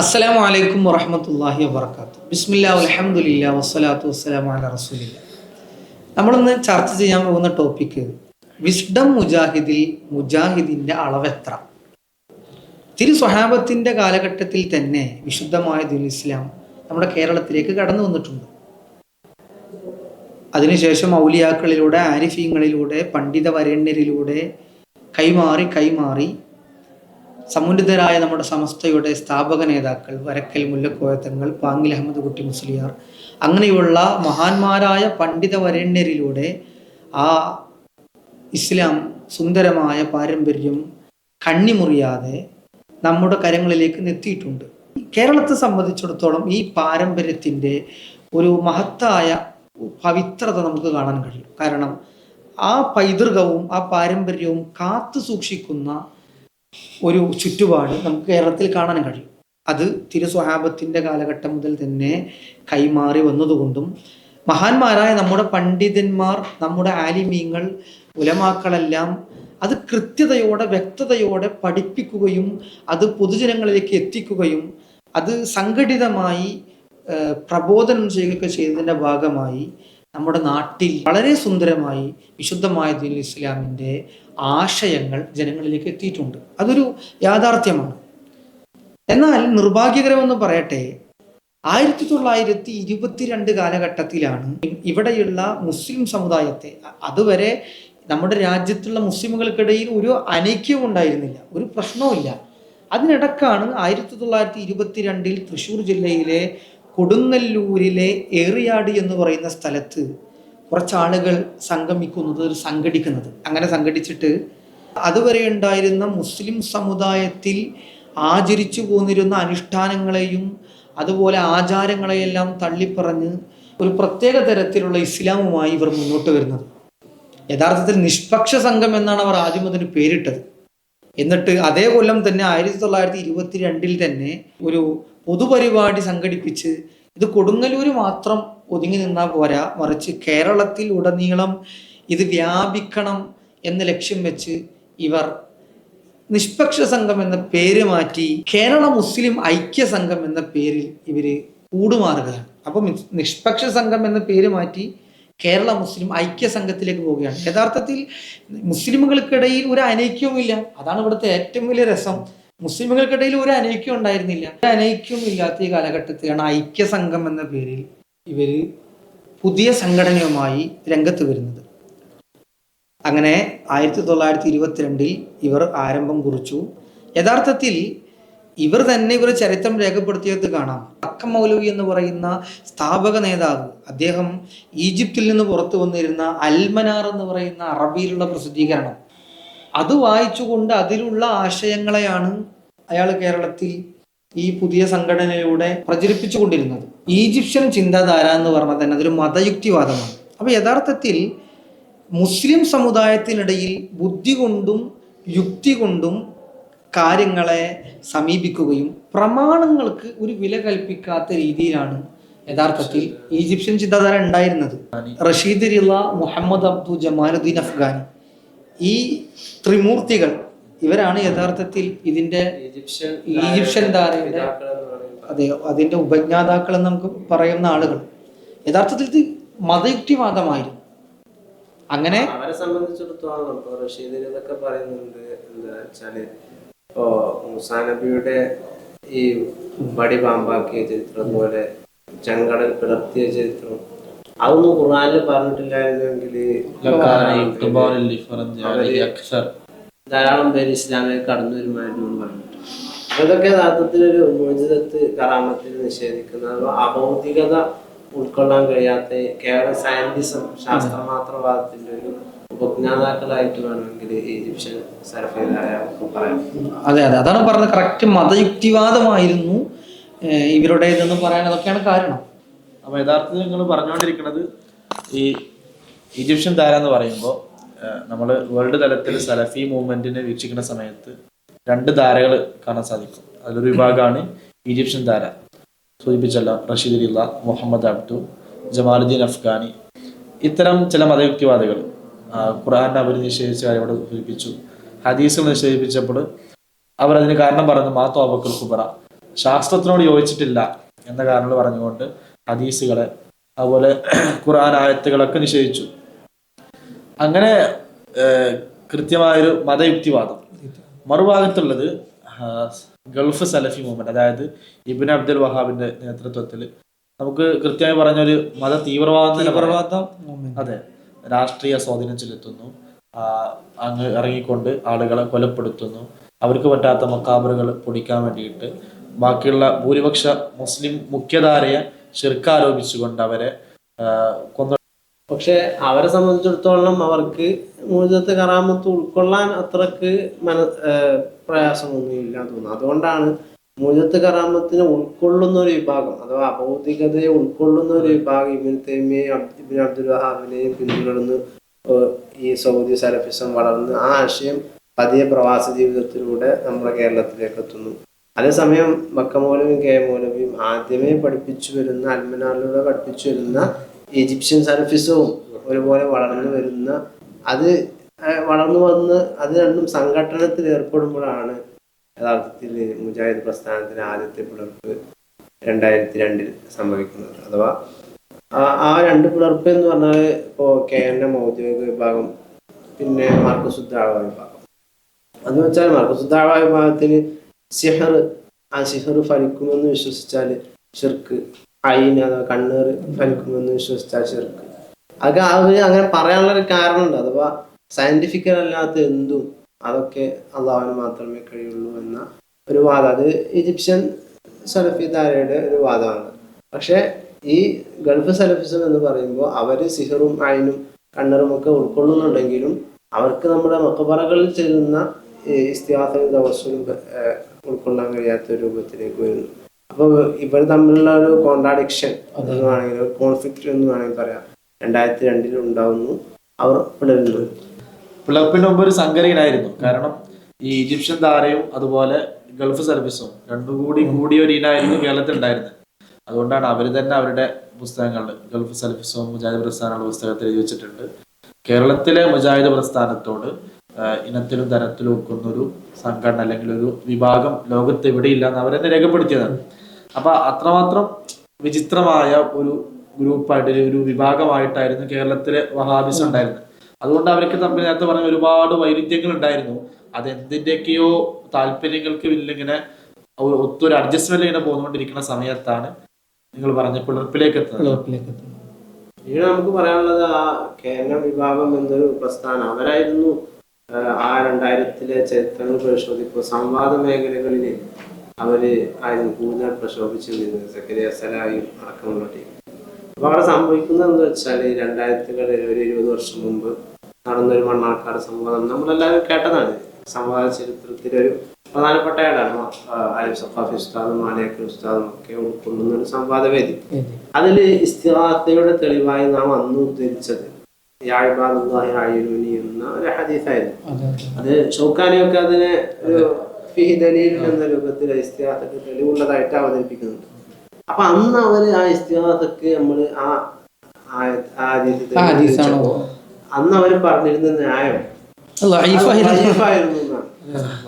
അസ്സലാമു അലൈക്കും വറഹമത്തല്ലാഹി വബർക്കാത്തു ബിസ്മില്ലാ അലഹമുല്ല വസ്സലാത്തു വസ്സലാം അല റസൂലില്ല. നമ്മളിന്ന് ചർച്ച ചെയ്യാൻ പോകുന്ന ടോപ്പിക്ക് വിസ്ഡം മുജാഹിദിൽ മുജാഹിദിന്റെ അളവെത്ര? തിരു സ്വഹാബത്തിന്റെ കാലഘട്ടത്തിൽ തന്നെ വിശുദ്ധമായ ദുൽ ഇസ്ലാം നമ്മുടെ കേരളത്തിലേക്ക് കടന്നു വന്നിട്ടുണ്ട്. അതിനുശേഷം ഔലിയാക്കളിലൂടെ ആരിഫീങ്ങളിലൂടെ പണ്ഡിത വരണ്യരിലൂടെ കൈമാറി കൈമാറി സമുന്നതരായ നമ്മുടെ സമസ്തയുടെ സ്ഥാപക നേതാക്കൾ വരക്കൽ മുല്ലക്കോയത്തങ്ങൾ പാങ്ങിൽ അഹമ്മദ് കുട്ടി മുസ്ലിയാർ അങ്ങനെയുള്ള മഹാന്മാരായ പണ്ഡിത വരണ്യരിലൂടെ ആ ഇസ്ലാം സുന്ദരമായ പാരമ്പര്യം കണ്ണിമുറിയാതെ നമ്മുടെ കരങ്ങളിലേക്ക് എത്തിയിട്ടുണ്ട് കേരളത്തെ സംബന്ധിച്ചിടത്തോളം ഈ പാരമ്പര്യത്തിന്റെ ഒരു മഹത്തായ പവിത്രത നമുക്ക് കാണാൻ കഴിയും. കാരണം ആ പൈതൃകവും ആ പാരമ്പര്യവും കാത്തു സൂക്ഷിക്കുന്ന ഒരു ചുറ്റുപാട് നമുക്ക് കേരളത്തിൽ കാണാൻ കഴിയും. അത് തിരുസ്വഹാബത്തിന്റെ കാലഘട്ടം മുതൽ തന്നെ കൈമാറി വന്നതുകൊണ്ടും മഹാന്മാരായ നമ്മുടെ പണ്ഡിതന്മാർ നമ്മുടെ ആലിമീങ്ങൾ ഉലമാക്കളെല്ലാം അത് കൃത്യതയോടെ വ്യക്തതയോടെ പഠിപ്പിക്കുകയും അത് പൊതുജനങ്ങളിലേക്ക് എത്തിക്കുകയും അത് സംഘടിതമായി പ്രബോധനം ചെയ്യുകയൊക്കെ ചെയ്തതിന്റെ ഭാഗമായി നമ്മുടെ നാട്ടിൽ വളരെ സുന്ദരമായി വിശുദ്ധമായ ദീൻ ഇസ്ലാമിന്റെ ആശയങ്ങൾ ജനങ്ങളിലേക്ക് എത്തിയിട്ടുണ്ട്. അതൊരു യാഥാർത്ഥ്യമാണ്. എന്നാൽ നിർഭാഗ്യകരമെന്ന് പറയട്ടെ ആയിരത്തി തൊള്ളായിരത്തി ഇരുപത്തിരണ്ട് കാലഘട്ടത്തിലാണ് ഇവിടെയുള്ള മുസ്ലിം സമുദായത്തെ അതുവരെ നമ്മുടെ രാജ്യത്തുള്ള മുസ്ലിമുകൾക്കിടയിൽ ഒരു അനൈക്യവും ഉണ്ടായിരുന്നില്ല ഒരു പ്രശ്നവുമില്ല. അതിനിടക്കാണ് ആയിരത്തി തൊള്ളായിരത്തി ഇരുപത്തിരണ്ടിൽ തൃശ്ശൂർ ജില്ലയിലെ കൊടുങ്ങല്ലൂരിലെ ഏറിയാട് എന്ന് പറയുന്ന സ്ഥലത്ത് കുറച്ചാളുകൾ സംഗമിക്കുന്നത് സംഘടിക്കുന്നത്. അങ്ങനെ സംഘടിച്ചിട്ട് അതുവരെ ഉണ്ടായിരുന്ന മുസ്ലിം സമുദായത്തിൽ ആചരിച്ചു പോന്നിരുന്ന അനുഷ്ഠാനങ്ങളെയും അതുപോലെ ആചാരങ്ങളെയെല്ലാം തള്ളിപ്പറഞ്ഞ് ഒരു പ്രത്യേക തരത്തിലുള്ള ഇസ്ലാമുമായി ഇവർ മുന്നോട്ട് വരുന്നത്. യഥാർത്ഥത്തിൽ നിഷ്പക്ഷ സംഘം എന്നാണ് അവർ ആദ്യം അതിന് പേരിട്ടത്. എന്നിട്ട് അതേ കൊല്ലം തന്നെ ആയിരത്തി തൊള്ളായിരത്തി ഇരുപത്തി തന്നെ ഒരു പൊതുപരിപാടി സംഘടിപ്പിച്ച് ഇത് കൊടുങ്ങല്ലൂർ മാത്രം ഒതുങ്ങി നിന്നാൽ പോരാ. മറിച്ച് കേരളത്തിൽ ഉടനീളം ഇത് വ്യാപിക്കണം എന്ന ലക്ഷ്യം വെച്ച് ഇവർ നിഷ്പക്ഷ സംഘം എന്ന പേര് മാറ്റി കേരള മുസ്ലിം ഐക്യ സംഘം എന്ന പേരിൽ ഇവർ കൂടുമാറുകയാണ്. അപ്പം നിഷ്പക്ഷ സംഘം എന്ന പേര് മാറ്റി കേരള മുസ്ലിം ഐക്യ സംഘത്തിലേക്ക് പോവുകയാണ്. യഥാർത്ഥത്തിൽ മുസ്ലിമുകൾക്കിടയിൽ ഒരു അനൈക്യവുമില്ല. അതാണ് ഇവിടുത്തെ ഏറ്റവും വലിയ രസം. മുസ്ലിമുകൾക്കിടയിൽ ഒരു അനൈക്യം ഉണ്ടായിരുന്നില്ല. ഒരു അനൈക്യം ഇല്ലാത്ത ഈ കാലഘട്ടത്തിലാണ് ഐക്യ സംഘം എന്ന പേരിൽ ഇവർ പുതിയ സംഘടനയുമായി രംഗത്ത് വരുന്നത്. അങ്ങനെ ആയിരത്തി തൊള്ളായിരത്തി ഇരുപത്തിരണ്ടിൽ ഇവർ ആരംഭം കുറിച്ചു. യഥാർത്ഥത്തിൽ ഇവർ തന്നെ ഇവർ ചരിത്രം രേഖപ്പെടുത്തിയത് കാണാം. അക്കം മൗലവി എന്ന് പറയുന്ന സ്ഥാപക നേതാവ് അദ്ദേഹം ഈജിപ്തിൽ നിന്ന് പുറത്തു വന്നിരുന്ന അൽമനാർ എന്ന് പറയുന്ന അറബിയിലുള്ള പ്രസിദ്ധീകരണം. അത് വായിച്ചുകൊണ്ട് അതിലുള്ള ആശയങ്ങളെയാണ് അയാൾ കേരളത്തിൽ ഈ പുതിയ സംഘടനയിലൂടെ പ്രചരിപ്പിച്ചുകൊണ്ടിരുന്നത്. ഈജിപ്ഷ്യൻ ചിന്താധാര എന്ന് പറഞ്ഞാൽ തന്നെ അതൊരു മതയുക്തിവാദമാണ്. അപ്പോൾ യഥാർത്ഥത്തിൽ മുസ്ലിം സമുദായത്തിനിടയിൽ ബുദ്ധി കൊണ്ടും യുക്തി കൊണ്ടും കാര്യങ്ങളെ സമീപിക്കുകയും പ്രമാണങ്ങൾക്ക് ഒരു വില കൽപ്പിക്കാത്ത രീതിയിലാണ് യഥാർത്ഥത്തിൽ ഈജിപ്ഷ്യൻ ചിന്താധാര ഉണ്ടായിരുന്നത്. റഷീദ് മുഹമ്മദ് അബ്ദു ജമാലുദ്ദീൻ അഫ്ഗാനി. ഈ ത്രിമൂർത്തികൾ ഇവരാണ് യഥാർത്ഥത്തിൽ ഇതിന്റെ ഈജിപ്ഷ്യൻ ധാരയുടെ അതെ അതിന്റെ ഉപജ്ഞാതാക്കൾ എന്ന് നമുക്ക് പറയുന്ന ആളുകൾ. യഥാർത്ഥത്തിൽ ഇത് മതയുക്തിവാദമായിരുന്നു. അങ്ങനെ അവരെ സംബന്ധിച്ചിടത്തോളം ഇപ്പൊ റഷീദിനൊക്കെ പറയുന്നുണ്ട് എന്താ വെച്ചാൽ ഇപ്പോ മൂസാ നബിയുടെ ഈ വടി പാമ്പാക്കിയ ചരിത്രം പോലെ ചെങ്കടൽ പിളർത്തിയ ചരിത്രം അതൊന്നും ഖുർആാനിൽ പറഞ്ഞിട്ടില്ലായിരുന്നെങ്കിൽ ധാരാളം പേര് ഇസ്ലാമിലേക്ക് കടന്നു വരുമായിരുന്നു എന്ന് പറഞ്ഞിട്ട് അതൊക്കെ യഥാർത്ഥത്തിൽ ഒരു മോചിതത്ത് കറാമത്തിൽ നിഷേധിക്കുന്ന അഭൗതികത ഉൾക്കൊള്ളാൻ കഴിയാത്ത കേവലം സയന്റിസം ശാസ്ത്രമാത്രവാദത്തിന്റെ ഒരു ഉപജ്ഞാതാക്കളായിട്ട് വേണമെങ്കിൽ ഈജിപ്ഷ്യൻ പറയാം അതെ അതെ. അതാണ് പറഞ്ഞത്. കറക്റ്റ് മതയുക്തിവാദമായിരുന്നു ഇവരുടെ ഇവരുടേതെന്ന് പറയാൻ അതൊക്കെയാണ് കാരണം. അപ്പോൾ യഥാർത്ഥത്തിൽ നിങ്ങൾ പറഞ്ഞുകൊണ്ടിരിക്കുന്നത് ഈ ഈജിപ്ഷ്യൻ ധാര എന്ന് പറയുമ്പോൾ നമ്മൾ വേൾഡ് തലത്തിൽ സലഫി മൂവ്മെന്റിനെ വീക്ഷിക്കുന്ന സമയത്ത് രണ്ട് ധാരകൾ കാണാൻ സാധിക്കും. അതിലൊരു വിഭാഗമാണ് ഈജിപ്ഷ്യൻ ധാര. സൂചിപ്പിച്ചല്ലോ റഷീദ് ഇല്ല മുഹമ്മദ് അബ്ദു ജമാലുദ്ദീൻ അഫ്ഗാനി. ഇത്തരം ചില മതയുക്തിവാദികൾ ഖുർആാനെ അവർ നിഷേധിച്ച കാര്യം സൂചിപ്പിച്ചു ഹദീസുകൾ നിഷേധിപ്പിച്ചപ്പോൾ അവർ അതിന് കാരണം പറഞ്ഞു മാത്തോ അബക്കുൽ ഖുബറ. ശാസ്ത്രത്തിനോട് യോജിച്ചിട്ടില്ല എന്ന കാരണങ്ങൾ പറഞ്ഞുകൊണ്ട് ഹദീസുകളെ അതുപോലെ ഖുർആൻ ആയത്തുകളൊക്കെ നിഷേധിച്ചു. അങ്ങനെ കൃത്യമായൊരു മതയുക്തിവാദം. മറുഭാഗത്തുള്ളത് ഗൾഫ് സലഫി മൂവ്മെന്റ് അതായത് ഇബിൻ അബ്ദുൽ വഹാബിന്റെ നേതൃത്വത്തിൽ. നമുക്ക് കൃത്യമായി പറഞ്ഞൊരു മത തീവ്രവാദം. അതെ. രാഷ്ട്രീയ സ്വാധീനം ചെലുത്തുന്നു. അങ്ങ് ഇറങ്ങിക്കൊണ്ട് ആളുകളെ കൊലപ്പെടുത്തുന്നു. അവർക്ക് പറ്റാത്ത മക്കാബറുകൾ പൊടിക്കാൻ വേണ്ടിയിട്ട്. ബാക്കിയുള്ള ഭൂരിപക്ഷ മുസ്ലിം മുഖ്യധാരയെ ശിർക്കാരോപിച്ചുകൊണ്ട് അവരെ കൊന്നു പക്ഷെ അവരെ സംബന്ധിച്ചിടത്തോളം അവർക്ക് മൂജത്ത് കറാമത്ത് ഉൾക്കൊള്ളാൻ അത്രയ്ക്ക് മന പ്രയാസമൊന്നുമില്ല തോന്നുന്നു. അതുകൊണ്ടാണ് മൂജത്ത് കറാമത്തിനെ ഉൾക്കൊള്ളുന്ന ഒരു വിഭാഗം അഥവാ അഭൗതികതയെ ഉൾക്കൊള്ളുന്ന ഒരു വിഭാഗം ഇബിൻ തേമിയെയും അബ്ദുൽ വഹാബിനെയും പിന്തുടർന്ന് ഈ സൗദി സലഫിസം വളർന്ന് ആ ആശയം പതിയെ പ്രവാസ ജീവിതത്തിലൂടെ നമ്മുടെ കേരളത്തിലേക്ക് എത്തുന്നു. അതേസമയം മക്ക മൗലവിയും കെ മൗലവിയും ആദ്യമേ പഠിപ്പിച്ചു വരുന്ന അൽമനാറിലൂടെ പഠിപ്പിച്ചു വരുന്ന ഈജിപ്ഷ്യൻ സലഫിസവും ഒരുപോലെ വളർന്നു വരുന്ന അത് വളർന്നു വന്ന് അത് രണ്ടും സംഘടനത്തിൽ ഏർപ്പെടുമ്പോഴാണ് യഥാർത്ഥത്തിൽ മുജാഹിദ് പ്രസ്ഥാനത്തിന് ആദ്യത്തെ പിളർപ്പ് രണ്ടായിരത്തി രണ്ടിൽ സംഭവിക്കുന്നത്. അഥവാ ആ- രണ്ട് പിളർപ്പ് എന്ന് പറഞ്ഞാൽ ഇപ്പോൾ കെ എൻ എം ഔദ്യോഗിക വിഭാഗം പിന്നെ മാർക്കസുദ്ദാവ വിഭാഗം. എന്ന് വെച്ചാൽ മാർക്കസുദ്ദാവ വിഭാഗത്തിന് സിഹർ ആ സിഹർ ഫലിക്കുമെന്ന് വിശ്വസിച്ചാൽ ഷിർക്ക് അയിന് അഥവാ കണ്ണേറ് ഫലിക്കുമെന്ന് വിശ്വസിച്ചാൽ ഷിർക്ക് അതൊക്കെ അവർ അങ്ങനെ പറയാനുള്ള ഒരു കാരണമുണ്ട്. അഥവാ സയന്റിഫിക്കൽ അല്ലാത്ത എന്തും അതൊക്കെ അള്ളാഹുവിന് മാത്രമേ കഴിയുള്ളൂ എന്ന ഒരു വാദം. അത് ഈജിപ്ഷ്യൻ സലഫി സലഫിദാരയുടെ ഒരു വാദമാണ്. പക്ഷെ ഈ ഗൾഫ് സലഫിസം എന്ന് പറയുമ്പോൾ അവർ സിഹറും അയിനും കണ്ണറും ഒക്കെ ഉൾക്കൊള്ളുന്നുണ്ടെങ്കിലും അവർക്ക് നമ്മുടെ മക്കബറകളിൽ ചെല്ലുന്ന ഇസ്തിഹാസനും തവസ്സുലും ഏഹ്, ഉൾക്കൊള്ളാൻ കഴിയാത്ത രൂപത്തിലേക്ക് വരുന്നു. അപ്പോൾ ഇവർ തമ്മിലുള്ള ഒരു കോൺട്രാഡിക്ഷൻ എന്ന് വേണമെങ്കിൽ ഒരു കോൺഫ്ലിക്റ്റ് എന്ന് വേണമെങ്കിൽ പറയാം. രണ്ടായിരത്തി രണ്ടിൽ ഉണ്ടാവുന്നു. അവർ പിളരുന്നു പിളർപ്പിന് മുമ്പ് ഒരു സംഘരയിലായിരുന്നു കാരണം ഈ ഈജിപ്ഷ്യൻ താരയും അതുപോലെ ഗൾഫ് സർവീസും രണ്ടും കൂടി കൂടിയ ഒരു ഇനായിരുന്നു കേരളത്തിൽ ഉണ്ടായിരുന്നത്. അതുകൊണ്ടാണ് അവർ തന്നെ അവരുടെ പുസ്തകങ്ങളിൽ ഗൾഫ് സർവീസും മുജാഹിദ് പ്രസ്ഥാനങ്ങളുടെ പുസ്തകത്തിൽ എഴുതി വെച്ചിട്ടുണ്ട്. കേരളത്തിലെ മുജാഹിദ് പ്രസ്ഥാനത്തോട് ഇനത്തിലും തരത്തിലും ഒക്കുന്ന ഒരു സംഘടന അല്ലെങ്കിൽ ഒരു വിഭാഗം ലോകത്ത് എവിടെയില്ല എന്ന് അവരെന്നെ രേഖപ്പെടുത്തിയതാണ് അപ്പൊ അത്രമാത്രം വിചിത്രമായ ഒരു ഗ്രൂപ്പായിട്ട് ഒരു- വിഭാഗമായിട്ടായിരുന്നു കേരളത്തിലെ വഹാബിസ് ഉണ്ടായിരുന്നത്. അതുകൊണ്ട് അവർക്ക് തമ്മിൽ നേരത്തെ പറഞ്ഞ ഒരുപാട് വൈരുദ്ധ്യങ്ങൾ ഉണ്ടായിരുന്നു അത് എന്തിന്റെയൊക്കെയോ താല്പര്യങ്ങൾക്ക് ഇല്ലിങ്ങനെ ഒത്തൊരു അഡ്ജസ്റ്റ്മെന്റ് ഇങ്ങനെ പോന്നുകൊണ്ടിരിക്കുന്ന സമയത്താണ് നിങ്ങൾ പറഞ്ഞ പിളർപ്പിലേക്ക് എത്തുന്നത്. ഇവിടെ നമുക്ക് പറയാനുള്ളത് ആ കേരള വിഭാഗം എന്നൊരു പ്രസ്ഥാനം. അവരായിരുന്നു ആ, രണ്ടായിരത്തിലെ ചരിത്രങ്ങൾ പരിശോധിക്കുമ്പോൾ സംവാദ മേഖലകളിൽ അവർ ആയിരുന്നു കൂടുതൽ പ്രക്ഷോഭിച്ചിരുന്നത് സെക്രട്ടറി സലായും അടക്കമുള്ള ടീം. അപ്പൊ അവിടെ സംഭവിക്കുന്നത് എന്ന് വെച്ചാൽ രണ്ടായിരത്തികളിൽ ഒരു ഇരുപത് വർഷം മുമ്പ് നടന്നൊരു മണ്ണാർക്കാട് സംവാദം നമ്മളെല്ലാവരും കേട്ടതാണ്. സംവാദ ചരിത്രത്തിലെ ഒരു പ്രധാനപ്പെട്ട ആളാണ്. ആരിഫ് സഫാഫ് ഉസ്താദും മാലയക്കൽ ഉസ്താദും ഒക്കെ ഉൾക്കൊള്ളുന്ന ഒരു സംവാദവേദി? അതിൽ ഇസ്തിഹാസയുടെ തെളിവായി നാം അന്ന് ഉദ്ധരിച്ചത് എന്ന ഒരു ഹദീസായിരുന്നു. അതെ, ഷൗക്കാനെയൊക്കെ അതിനെ ഒരു ഫിഹി ദലീൽ എന്ന രൂപത്തിൽ ഇസ്തിഹാസക്ക് തെളിവുള്ളതായിട്ട് അവതരിപ്പിക്കുന്നുണ്ട്. അപ്പൊ അന്ന് അവർ ആ ഇസ്തിഹാസക്ക് നമ്മൾ ആ അന്ന് അവർ പറഞ്ഞിരുന്ന ന്യായം.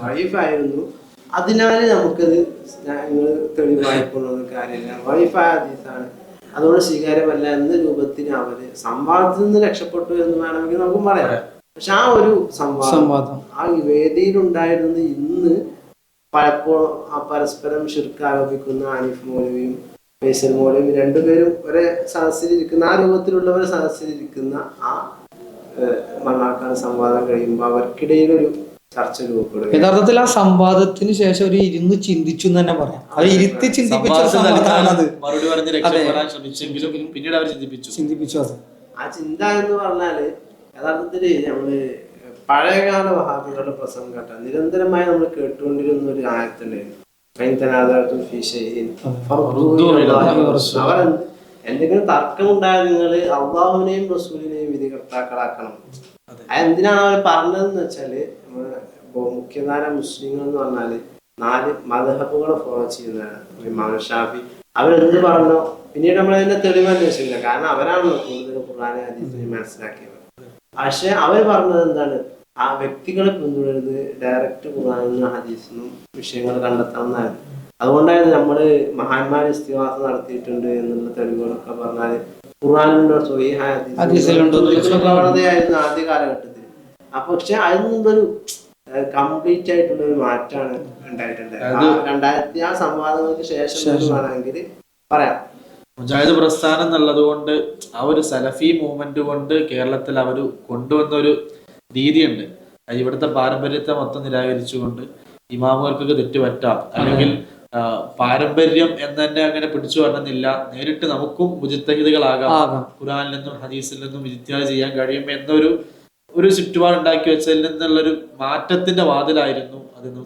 വൈഫായിരുന്നു. അതിനാൽ നമുക്കത് നിങ്ങൾ തെളിവായി കൊണ്ടുവന്ന കാര്യമില്ല. വൈഫായ ഹദീസാണ്. അതുകൊണ്ട് സ്വീകാര്യമല്ല എന്ന രൂപത്തിൽ അവർ സംവാദത്തിൽ നിന്ന് രക്ഷപ്പെട്ടു എന്ന് വേണമെങ്കിൽ നമുക്ക് പറയാം. പക്ഷെ ആ ഒരു സംവാദം ആ വേദിയിലുണ്ടായിരുന്നത് ഇന്ന് പലപ്പോഴും ആ പരസ്പരം ഷിർക്ക് ആരോപിക്കുന്ന ആനിഫ് മൗലവിയും ഫൈസൽ മൗലവിയും രണ്ടുപേരും ഒരേ സദസ്സിലിരിക്കുന്ന ആ രൂപത്തിലുള്ളവരെ സദസ്സിലിരിക്കുന്ന ആ മണ്ണാക്കാൻ മണ്ണാർക്കാട് സംവാദം കഴിയുമ്പോൾ അവർക്കിടയിൽ ഒരു ചർച്ച രൂപപ്പെടുക യഥാർത്ഥത്തിൽ ആ സംവാദത്തിന് ശേഷം ഒരു ഇരുന്ന് ചിന്തിച്ചു എന്ന് തന്നെ പറയാം. അത് ഇരുത്തി ചിന്തിപ്പിച്ച മറുപടി പറഞ്ഞ് രക്ഷപ്പെടാൻ ശ്രമിച്ചെങ്കിലും പിന്നീട് അവർ ചിന്തിപ്പിച്ചു. ചിന്തിപ്പിച്ചു അത്. ആ ചിന്ത എന്ന് പറഞ്ഞാൽ യഥാർത്ഥത്തിൽ നമ്മൾ പഴയകാല വഹാബികളുടെ പ്രസംഗം കേട്ട നിരന്തരമായി നമ്മൾ കേട്ടുകൊണ്ടിരുന്ന ഒരു ആയത്തുണ്ടായിരുന്നു എന്തെങ്കിലും ഉണ്ടായ അവർ എന്തെങ്കിലും തർക്കമുണ്ടായാൽ നിങ്ങൾ അള്ളാഹുവിനെയും റസൂലിനെയും വിധികർത്താക്കളാക്കണം. അതെന്തിനാണ് അവർ പറഞ്ഞതെന്ന് വെച്ചാൽ മുഖ്യധാര മുസ്ലിങ്ങൾ എന്ന് പറഞ്ഞാൽ നാല് മതഹബുകളെ ഫോളോ ചെയ്യുന്ന ഇമാം ഷാഫി. അവരെന്ത് പറഞ്ഞോ പിന്നീട് നമ്മൾ അതിന്റെ തെളിവ് അന്വേഷിക്കില്ല കാരണം അവരാണ് കൂടുതൽ ഖുർആാനെ ഹദീസിനെ മനസ്സിലാക്കിയത്. പക്ഷെ അവർ പറഞ്ഞത് എന്താണ്? ആ വ്യക്തികളെ പിന്തുടരുന്നത് ഡയറക്റ്റ് ഖുർആാനിൽ നിന്നും ഹദീസിൽ നിന്നും വിഷയങ്ങൾ കണ്ടെത്താവുന്നതായിരുന്നു അതുകൊണ്ടായിരുന്നു നമ്മൾ മഹാന്മാർ ഇസ്തിവാസം നടത്തിയിട്ടുണ്ട് എന്നുള്ള തെളിവുകളൊക്കെ പറഞ്ഞാൽ ഖുർആാനിലുണ്ടോ സ്വഹീഹായ ഹദീസിലുണ്ടോ പ്രവണതയായിരുന്നു ആദ്യ കാലഘട്ടത്തിൽ. അപ്പൊ പക്ഷെ അതിൽ നിന്നൊരു കംപ്ലീറ്റ് ആയിട്ടുള്ള ഒരു മാറ്റാണ് ഉണ്ടായിട്ടുണ്ട് ആ രണ്ടായിരത്തി ആ സംവാദങ്ങൾക്ക് ശേഷം വേണമെങ്കിൽ പറയാം. മുജാഹിദ് പ്രസ്ഥാനം എന്നുള്ളത് കൊണ്ട് ആ ഒരു സലഫി മൂവ്മെന്റ് കൊണ്ട് കേരളത്തിൽ അവർ കൊണ്ടുവന്ന ഒരു രീതിയുണ്ട് ഇവിടുത്തെ പാരമ്പര്യത്തെ മൊത്തം നിരാകരിച്ചുകൊണ്ട് ഇമാമുകൾക്കൊക്കെ തെറ്റ് പറ്റാം അല്ലെങ്കിൽ പാരമ്പര്യം എന്ന് തന്നെ അങ്ങനെ പിടിച്ചു വരണമെന്നില്ല. നേരിട്ട് നമുക്കും മുജിത്തഹിദുകളാകാം ആകാം. ഖുറാനിൽ നിന്നും ഹദീസിൽ നിന്നും വിജിത്യാ ചെയ്യാൻ കഴിയും എന്നൊരു ഒരു ചുറ്റുപാട് ഉണ്ടാക്കി വെച്ചതിൽ നിന്നുള്ളൊരു മാറ്റത്തിന്റെ വാതിലായിരുന്നു അതെന്ന്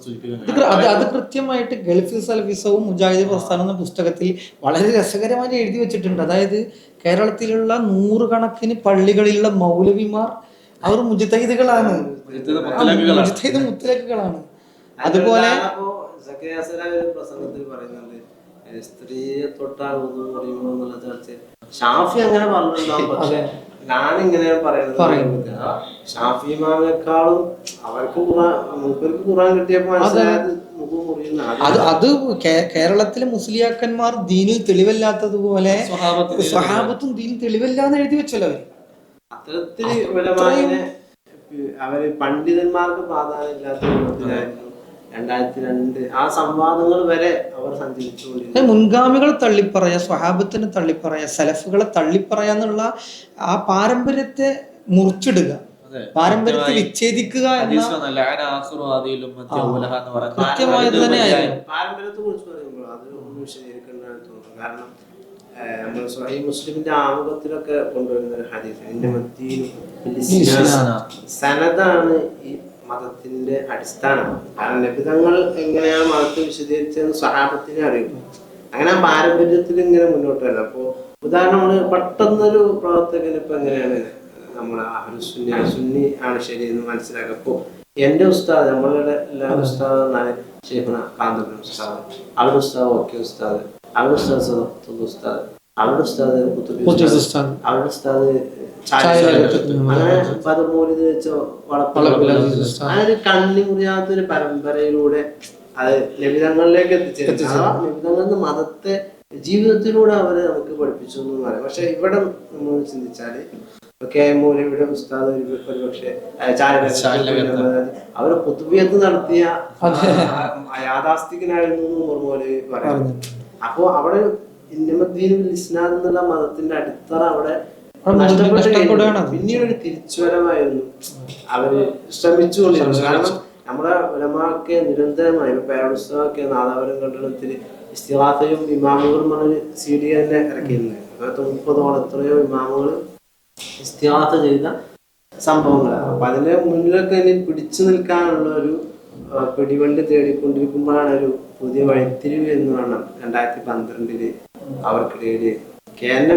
അത് അത് കൃത്യമായിട്ട് ഗൾഫ് സൽഫിസവും മുജാഹിദ് പ്രസ്ഥാനം എന്ന പുസ്തകത്തിൽ വളരെ രസകരമായി എഴുതി വെച്ചിട്ടുണ്ട്. അതായത് കേരളത്തിലുള്ള നൂറുകണക്കിന് പള്ളികളിലുള്ള മൗലവിമാർ അവർ മുജിതൈദുകളാണ് മുത്തലക്കുകളാണ്. അതുപോലെ പ്രസംഗത്തിൽ പറയുന്നുണ്ട്. സ്ത്രീയെ തൊട്ടാൽ ഒന്നും പറയുമോ ചർച്ച ഷാഫി അങ്ങനെ പറഞ്ഞിട്ടുണ്ടാവും പക്ഷെ ഞാനിങ്ങനെ പറയുന്നത് ഷാഫി മാമിനെക്കാളും അവർക്ക് മൂപ്പർക്ക് ഖുറാൻ കിട്ടിയപ്പോ മനസ്സിലായത് അത് അത് കേരളത്തിലെ മുസ്ലിയാക്കന്മാർ ദീനിൽ തെളിവല്ലാത്തതുപോലെ സ്വഹാബത്ത് ദീനിൽ തെളിവല്ലാന്ന് എഴുതി വെച്ചല്ലോ അവർ. അത്തരത്തിൽ അവർ പണ്ഡിതന്മാർക്ക് പ്രാധാന്യം ഇല്ലാത്ത രണ്ടായിരത്തി രണ്ട് ആ സംവാദങ്ങൾ വരെ അവർ സഞ്ചരിച്ചു അതായത് മുൻഗാമികൾ തള്ളിപ്പറയ സ്വഹാബത്തിനെ തള്ളിപ്പറയ സലഫുകളെ തള്ളിപ്പറയാന്നുള്ള ആ പാരമ്പര്യത്തെ മുറിച്ചിടുക. പാരമ്പര്യത്തെ വിച്ഛേദിക്കുക കൃത്യമായത് തന്നെയായിരുന്നു. പാരമ്പര്യത്തെ കുറിച്ച് പറയുമ്പോൾ അത് ഒന്നും വിശദീകരിക്കേണ്ടതായിട്ട് തോന്നുന്നു. കാരണം നമ്മൾ സ്വഹീ മുസ്ലിമിന്റെ ആമുഖത്തിലൊക്കെ കൊണ്ടുവരുന്ന ഒരു ഹദീസ് എന്റെ സനതാണ് ഈ മതത്തിന്റെ അടിസ്ഥാനം. കാരണം ലഭിതങ്ങൾ എങ്ങനെയാണ് മതത്തെ വിശദീകരിച്ചതെന്ന് സഹാബത്തിനെ അറിയും അങ്ങനെ പാരമ്പര്യത്തിൽ ഇങ്ങനെ മുന്നോട്ട് വരണം. അപ്പോ ഉദാഹരണം പെട്ടെന്നൊരു പ്രവർത്തകൻ ഇപ്പൊ എങ്ങനെയാണ് നമ്മൾ സുന്നി സുന്നി ആണ് ശരി എന്ന് മനസ്സിലാക്കുക. അപ്പോ എന്റെ ഉസ്താദ് നമ്മളുടെ എല്ലാ ഉസ്താദ് എന്നാണ് ഷെയ്ഖുന കാന്തപുരം ഉസ്താദ് അവരുടെ ഉസ്താദ് ഓക്കെ ഉസ്താദ് അവരുടെ ഉസ്താദ് സദത്തുൽ ഉസ്താദ് അവരുടെ ഉസ്താദ് കുത്തുബി. അവരുടെ ഉസ്താദ് അങ്ങനെ പദമൂലിത് വെച്ചോ ഒരു കണ്ണി മുറിയാത്തൊരു പരമ്പരയിലൂടെ അത് ലഭിതങ്ങളിലേക്ക് നിന്ന് മതത്തെ ജീവിതത്തിലൂടെ അവർ നമുക്ക് പഠിപ്പിച്ചു എന്ന് പറയാം. പക്ഷെ ഇവിടെ നമ്മൾ ചിന്തിച്ചാൽ കെ എം മൗലവിയുടെ ഉസ്താദ് ഒരു ഒരു പക്ഷേ അവർ പൊതുവിയത്ത് നടത്തിയ യാഥാസ്ഥികനായിരുന്നു എന്ന് പറയുന്നത് പറയുന്നു അപ്പോ അവിടെ ഇന്നമദ്ദീനും ഇസ്ലാം എന്നുള്ള മതത്തിന്റെ അടിത്തറ അവിടെ പിന്നീട് ഒരു തിരിച്ചുവരവായിരുന്നു. അവർ ശ്രമിച്ചുകൊണ്ടിരുന്നു കാരണം നമ്മുടെ ഉലമാക്കെ നിരന്തരമായി പേരൻസ് ഒക്കെ നാദാപുരം കണ്ടണത്തിൽ ഇസ്തിഹാസയും ഇമാമുകളും പറഞ്ഞൊരു സി ഡി തന്നെ ഇറക്കിയിരുന്നത് അതായത് മുപ്പതോളം എത്രയോ ഇമാമുകൾ ഇസ്തിഹാസ ചെയ്ത സംഭവങ്ങളാണ്. അപ്പൊ അതിന്റെ മുന്നിലൊക്കെ ഇനി പിടിച്ചു നിൽക്കാനുള്ള ഒരു പിടിവണ്ടി പിടിവള്ളി തേടിക്കൊണ്ടിരിക്കുമ്പോഴാണ് ഒരു പുതിയ വഴിത്തിരിവ് എന്ന് വേണം രണ്ടായിരത്തി പന്ത്രണ്ടിൽ അവർക്കിടയിൽ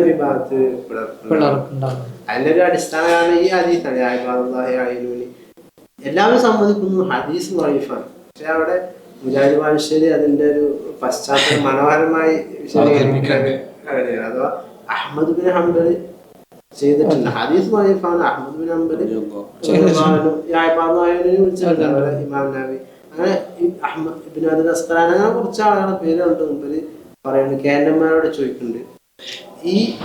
വിഭാഗത്ത് അതിന്റെ ഒരു അടിസ്ഥാന കാരണം ഈ ഹദീസാണ് എല്ലാവരും സമ്മതിക്കുന്നു. ഹദീസ് വൈഫാണ് പക്ഷെ അവിടെ മുജാഹിദ് ബാലുശ്ശേരി അതിന്റെ ഒരു പശ്ചാത്തലം മനോഹരമായി അഥവാ അഹമ്മദ് ബിൻ ഹംബൽ ചെയ്തിട്ടുണ്ട്. ഹദീസ് വൈഫാണ് അഹമ്മദ് ബിൻ ഹംബൽ വിളിച്ചിട്ടുണ്ട്. ഇമാം നബി അങ്ങനെ അഹമ്മദ് ഇബിൻ അദുൽ അസ്കലാൻ അങ്ങനെ കുറച്ച് ആളുകളുടെ പേരുണ്ട് മുമ്പിൽ പറയുന്നുണ്ട്. കേന്ദ്രന്മാരോട് ചോദിക്കുന്നുണ്ട്. ഈ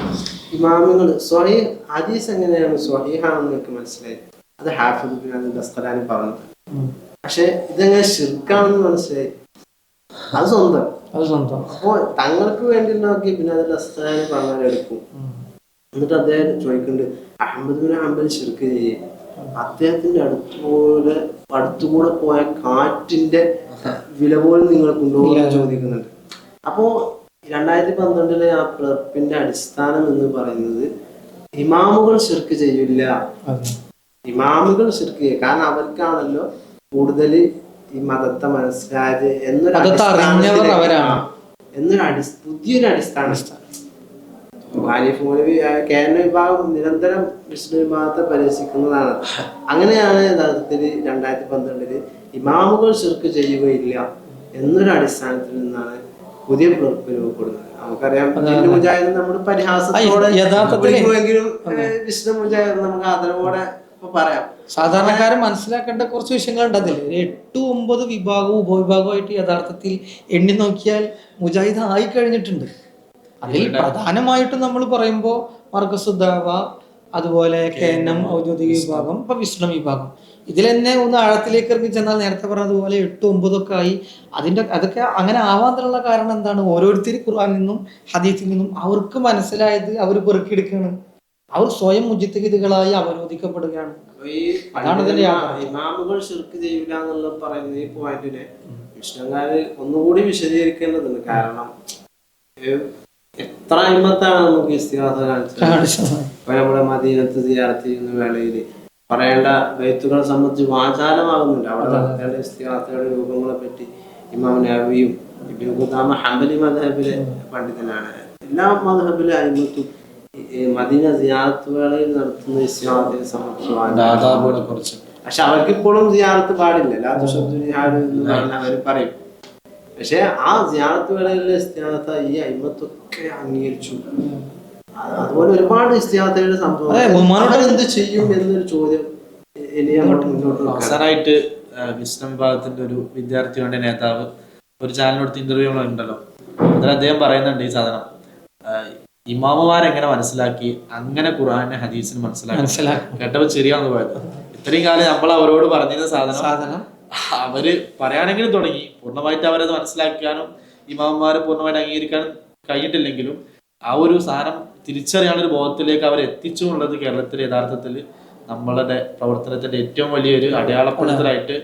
ഇമാമുകൾ സ്വഹീ ഹദീസ് എങ്ങനെയാണ് സ്വഹീഹാണെന്ന് എനിക്ക് മനസ്സിലായി? അത് ഹാഫിദ് ബിൻ അദുൽ അസ്കലാനി പറഞ്ഞത്. പക്ഷെ ഇതെങ്ങനെ ഷിർക്കാണെന്ന് മനസ്സിലായി? അത് സ്വന്തം. അത് സ്വന്തം. അപ്പോ തങ്ങൾക്ക് വേണ്ടി നോക്കി പിന്നെ അതിൽ അസ്കലാനി പറഞ്ഞാൽ എടുക്കും. എന്നിട്ട് അദ്ദേഹം ചോദിക്കുന്നുണ്ട് അഹമ്മദ് ബിൻ ഹംബൽ ഷിർക്ക് ചെയ്യേ? അദ്ദേഹത്തിന്റെ അടുത്തുപോലെ അടുത്തുകൂടെ പോയ കാറ്റിന്റെ വില പോലും നിങ്ങൾക്കുണ്ടോ എന്ന് ചോദിക്കുന്നുണ്ട്. അപ്പോ രണ്ടായിരത്തി പന്ത്രണ്ടിലെ ആ പ്രപ്പിന്റെ അടിസ്ഥാനം എന്ന് പറയുന്നത് ഇമാമുകൾ ശിർക്ക് ചെയ്യില്ല. ഇമാമുകൾ ശിർക്ക് ചെയ്യും കാരണം അവർക്കാണല്ലോ കൂടുതൽ ഈ മതത്തെ മനസ്സിലായത് എന്നൊരു എന്നൊരു അടി പുതിയൊരു അടിസ്ഥാന ഖാലിഫ് മൗലവി കേരള വിഭാഗം നിരന്തരം വിഷ്ണു വിഭാഗത്തെ പരിഹസിക്കുന്നതാണ്. അങ്ങനെയാണ് യഥാർത്ഥത്തിൽ രണ്ടായിരത്തി പന്ത്രണ്ടിൽ ഇമാമുകൾ ശിർക്ക് ചെയ്യുകയില്ല എന്നൊരു അടിസ്ഥാനത്തിൽ നിന്നാണ് പുതിയ പിളർപ്പ് രൂപപ്പെടുന്നത് നമുക്കറിയാം മുജാഹിദ് നമ്മൾ പരിഹാസത്തോടെ ആ, യഥാർത്ഥത്തിൽ വിളിക്കുമെങ്കിലും മുജാഹിദ് നമുക്ക് ആദരവോടെ ഇപ്പൊ പറയാം. സാധാരണക്കാരൻ മനസ്സിലാക്കേണ്ട കുറച്ച് വിഷയങ്ങളുണ്ട് അതിൽ എട്ടു ഒമ്പത് വിഭാഗവും ഉപവിഭാഗവുമായിട്ട് യഥാർത്ഥത്തിൽ എണ്ണി നോക്കിയാൽ മുജാഹിദ് ആയി കഴിഞ്ഞിട്ടുണ്ട് അതിൽ പ്രധാനമായിട്ടും നമ്മൾ പറയുമ്പോൾ മർഗസുദ്ദാവ അതുപോലെ കെ എൻ എം ഔദ്യോഗിക വിഭാഗം ഇപ്പൊ വിഷ്ണു വിഭാഗം. ഇതിൽ തന്നെ ഒന്ന് ആഴത്തിലേക്ക് ഇറങ്ങി ചെന്നാൽ നേരത്തെ പറഞ്ഞതുപോലെ എട്ട് ഒമ്പതൊക്കെ ആയി. അതിന്റെ അതൊക്കെ അങ്ങനെ ആവാനുള്ള കാരണം എന്താണ്? ഓരോരുത്തർ ഖുർആനിൽ നിന്നും ഹദീസിൽ നിന്നും അവർക്ക് മനസ്സിലായത് അവർ പെറുക്കിയെടുക്കുകയാണ്. അവർ സ്വയം മുജിത്തഗിരികളായി അവരോധിക്കപ്പെടുകയാണ്. അതാണ് ഇതിന്റെ ഇമാമുകൾ ശിർക്ക് ചെയ്യില്ല എന്നുള്ള പറയുന്ന ഈ പോയിന്റിനെ വിഷ്ണുകാര് ഒന്നുകൂടി വിശദീകരിക്കേണ്ടതുണ്ട്. കാരണം എത്ര അയിമത്താണ് നമുക്ക് ഇസ്തിഹാസ കാണിച്ചത്? ഇപ്പൊ നമ്മുടെ മദീനത്ത് സിയാറത്ത് വേളയിൽ വേളയിൽ പറയേണ്ട ബൈത്തുകളെ സംബന്ധിച്ച് വാചാലമാകുന്നുണ്ട്. അവിടെ നടത്തേണ്ട ഇസ്തിഹാസയുടെ രൂപങ്ങളെ പറ്റി ഇമാം നബിയും ഇബ്നു ഖുദാമ ഹംബലി മദ്ഹബിലെ പണ്ഡിതനാണ്. എല്ലാ മദ്ഹബിലെ അയിമത്തും മദീന സിയാറത്ത് വേളയിൽ നടത്തുന്ന ഇസ്തിഹാസത്തെ സംബന്ധിച്ച്. പക്ഷെ അവർക്ക് ഇപ്പോഴും സിയാറത്ത് പാടില്ല. അവർ പറയും. പക്ഷെ ആ സിയാറത്ത് വേളയിലെ ഇസ്തിഹാസ ഈ അയിമത്തൊക്കെ അംഗീകരിച്ചു. അതുപോലെ ഒരുപാട് ഇസ്തിഹാസയുടെ സംഭവം എന്ത് ചെയ്യും എന്നൊരു ചോദ്യം ഇനി അങ്ങോട്ട് മുന്നോട്ട് വെക്കാം അവസാനമായിട്ട് വിസ്ഡം വിഭാഗത്തിന്റെ ഒരു വിദ്യാർത്ഥിയുടെ നേതാവ് ഒരു ചാനലിനോട് ഇന്റർവ്യൂ ഉണ്ടല്ലോ അതിൽ അദ്ദേഹം പറയുന്നുണ്ട് ഈ സാധനം. ഇമാമമാരെങ്ങനെ മനസ്സിലാക്കി അങ്ങനെ ഖുറാനെ ഹദീസിന് മനസ്സിലാക്കി. കേട്ടപ്പോ ശരിയാന്ന് പോയത്. ഇത്രയും കാലം നമ്മൾ അവരോട് പറഞ്ഞിരുന്ന സാധനം സാധനം. അവർ പറയാനെങ്കിലും തുടങ്ങി. പൂർണമായിട്ട് അവരത് മനസ്സിലാക്കാനും ഇമാമന്മാരെ പൂർണമായിട്ട് അംഗീകരിക്കാനും കഴിഞ്ഞിട്ടില്ലെങ്കിലും ആ ഒരു സാധനം തിരിച്ചറിയാനുള്ള ഒരു ബോധത്തിലേക്ക് അവർ എത്തിച്ചു എന്നുള്ളത് കേരളത്തിൽ യഥാർത്ഥത്തിൽ നമ്മളുടെ പ്രവർത്തനത്തിന്റെ ഏറ്റവും വലിയൊരു അടയാളപ്പെടുത്തലായിട്ട്